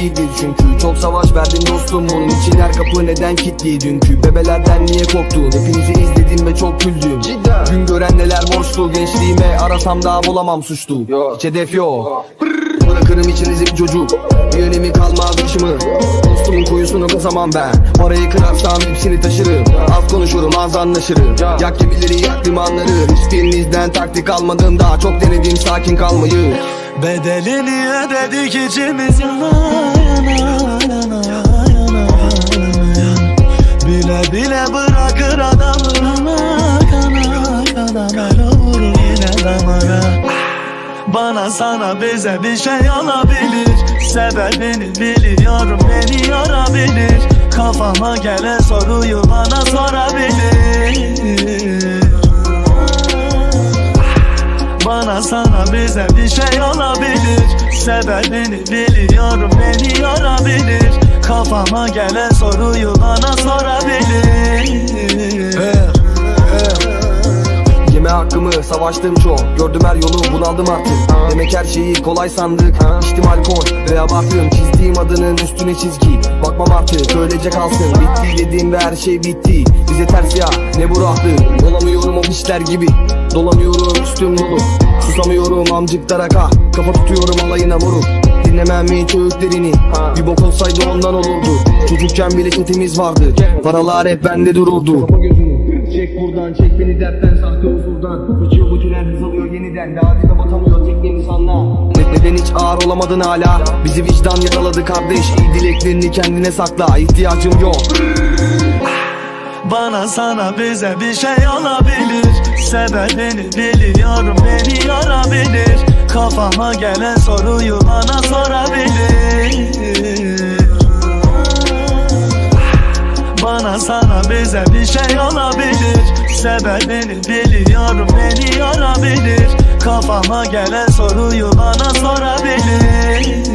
iyiydi çünkü. Çok savaş verdin dostum bunun için her kapı neden kilitli? Dünkü Bebelerden niye korktun? Hepinizi izledim ve çok güldüm. Gün gören neler borçlu gençliğime arasam da bulamam suçlu. Hiç hedef yok. Bırakırım içinizi bir çocuk. Bir önemi kalmaz dışımı Dostumun kuyusunu kazamam ben. Parayı kırarsam hepsini taşırım. Az konuşurum az anlaşırım. Yak gemileri yak limanları. Hiçbirinizden taktik almadım daha Çok denedim sakin kalmayı Bedelini ödedik içimiz yana yana yana yana Bile bile bırakır adamı yana yana yana yana. Vurur yine damara Bana sana bize bir şey olabilir. Sebebini biliyorum beni yorabilir. Kafama gelen soruyu bana sorabilir bana sana bize bir şey olabilir. Sebebini biliyorum beni yorabilir. Kafama gelen soruyu bana sorabilir. Yeme hakkımı savaştım çok. Gördüm her yolu bunaldım artık. Demek her şeyi kolay sandık. İçtim alkol ve abarttım Çizdiğim adının üstüne çizgi. Bakmam artık öylece kalsın. Bitti dediğim ve her şey bitti. Bize ters ya ne bu rahatlık Olamıyorum o işler gibi. Dolanıyorum üstüm dolu. Susamıyorum amcıklara kah Kafa tutuyorum alayına moruk. Dinlemem mi öğütlerini Bir bok olsaydı ondan olurdu. Çocukken bile çetemiz vardı. Paralar hep bende dururdu. Çek buradan çek beni dertten sahte huzurdan. Uçuyor bu tünel hız alıyor yeniden. Daha dibe batamıyor teknemiz anla Ne- Neden hiç ağır olamadın hala. Bizi vicdan yaraladı kardeş. İyi dileklerini kendine sakla. İhtiyacım yok. Bana sana bize bir şey olabilir Sebebini biliyorum beni yorabilir Kafama gelen soruyu bana sorabilir bir şey olabilir. Sebebini biliyorum beni yorabilir. Kafama gelen soruyu bana sorabilir